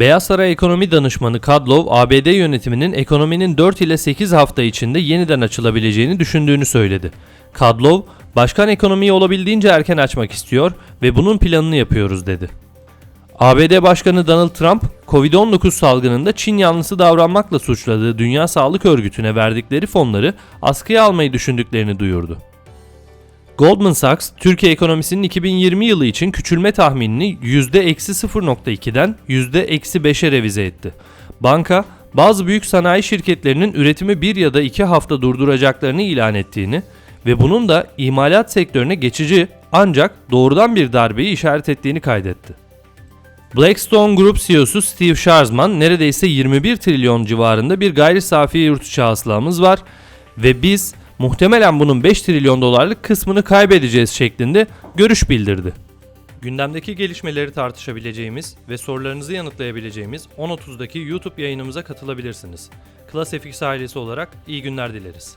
Beyaz Saray Ekonomi Danışmanı Kadlov, ABD yönetiminin ekonominin 4 ile 8 hafta içinde yeniden açılabileceğini düşündüğünü söyledi. Kadlov, başkan ekonomiyi olabildiğince erken açmak istiyor ve bunun planını yapıyoruz dedi. ABD Başkanı Donald Trump, Covid-19 salgınında Çin yanlısı davranmakla suçladığı Dünya Sağlık Örgütü'ne verdikleri fonları askıya almayı düşündüklerini duyurdu. Goldman Sachs, Türkiye ekonomisinin 2020 yılı için küçülme tahminini %-0.2'den %-5'e revize etti. Banka, bazı büyük sanayi şirketlerinin üretimi bir ya da iki hafta durduracaklarını ilan ettiğini ve bunun da imalat sektörüne geçici ancak doğrudan bir darbeyi işaret ettiğini kaydetti. Blackstone Group CEO'su Steve Scharzman neredeyse 21 trilyon civarında bir gayri safi yurt içi hasılamız var ve biz muhtemelen bunun 5 trilyon dolarlık kısmını kaybedeceğiz şeklinde görüş bildirdi. Gündemdeki gelişmeleri tartışabileceğimiz ve sorularınızı yanıtlayabileceğimiz 10.30'daki YouTube yayınımıza katılabilirsiniz. Class FX ailesi olarak iyi günler dileriz.